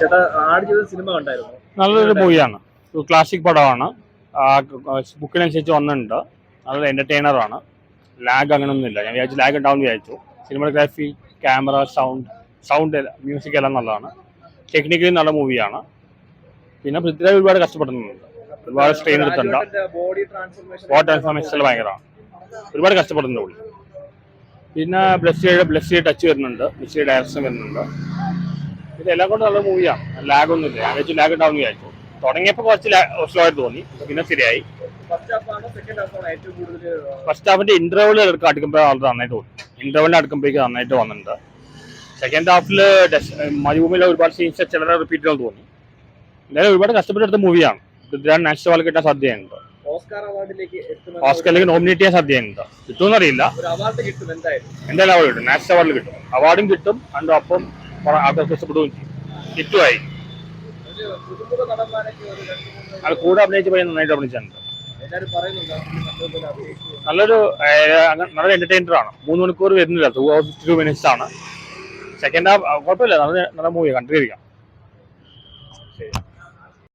ചേട്ടാ സിനിമ കണ്ടായിരുന്നു? നല്ലൊരു മൂവിയാണ്. ഒരു ക്ലാസിക് പടമാണ്. ബുക്കിനനുസരിച്ച് വന്നിട്ടുണ്ട്. നല്ല എന്റർടൈനറാണ് ലാഗ് അങ്ങനെയൊന്നുമില്ല ഞാൻ വിചാരിച്ചു ലാഗ് ഉണ്ടാവും വിചാരിച്ചു. Cinematography camera sound sound music എല്ലാം നല്ലതാണ്. ടെക്നിക്കലി നല്ല മൂവിയാണ്. പിന്നെ പൃഥ്വിരാജ് ഒരുപാട് കഷ്ടപ്പെടുന്നുണ്ട്. ഒരുപാട് സ്ട്രെയിൻ എടുത്തിട്ടുണ്ട്. ബോഡി ട്രാൻസ്ഫോർമേഷൻ ഭയങ്കരമാണ്. ഒരുപാട് കഷ്ടപ്പെടുന്നുണ്ട് പുള്ളി. പിന്നെ ബ്ലസ്സിയുടെ ബ്ലസ്സിയുടെ ടച്ച് വരുന്നുണ്ട്. ബ്ലസ്സിയുടെ ഡയറക്ഷൻ വരുന്നുണ്ട്. ഇത് എല്ലാം കൊണ്ടും നല്ല മൂവിയാണ് ലാഗ് ഒന്നുമില്ല. ഞാൻ വെച്ച് ലാഗ് ഉണ്ടാവും വിചാരിച്ചു. തുടങ്ങിയപ്പോൾ കുറച്ച് സ്ലോ ആയിട്ട് തോന്നി. പിന്നെ ശരിയായി. ഫസ്റ്റ് ഹാഫിന്റെ ഇന്റർവെൽ അടുക്കുമ്പോഴേ വളരെ നന്നായിട്ട് തോന്നി ഇന്റർവെല്ലിന് അടുക്കുമ്പോഴേക്ക് നന്നായിട്ട് വന്നിട്ടുണ്ട്. സെക്കൻഡ് ഹാഫിൽ മരുഭൂമിയിലെ ഒരുപാട് സീൻസ് ചിലരെ റിപ്പീറ്റുകൾ തോന്നി. എന്തായാലും ഒരുപാട് കഷ്ടപ്പെട്ടെടുത്ത മൂവിയാണ് പൃഥ്വിരാജ് നാഷണൽ അവാർഡ് കിട്ടാൻ സാധ്യതയുണ്ട്. ഓസ്കറിലേക്ക് നോമിനേറ്റ് ചെയ്യാൻ സാധ്യതയുണ്ട്. കിട്ടുമെന്നറിയില്ല അവാർഡ് കിട്ടും എന്തായാലും. അവാർഡ് കിട്ടും. നാഷണൽ അവാർഡ് കിട്ടും. അവാർഡും കിട്ടും. അതിന്റെ ഒപ്പം അഭ്യർത്ഥിക്കപ്പെടുകയും ചെയ്യും ഹിറ്റുമായി അത് കൂടെ അഭിനയിച്ച് പറയുന്നത് നന്നായിട്ട് അഭിനയിച്ചിട്ടുണ്ട്. നല്ലൊരു നല്ലൊരു എന്റർടൈനർ ആണ്. മൂന്ന് മണിക്കൂർ വരുന്നില്ല. Two hour fifty two minutes ആണ് സെക്കൻഡ് ഹാഫ് കുഴപ്പമില്ല. നല്ല നല്ല മൂവി കണ്ടിരിക്കാം. ശരി.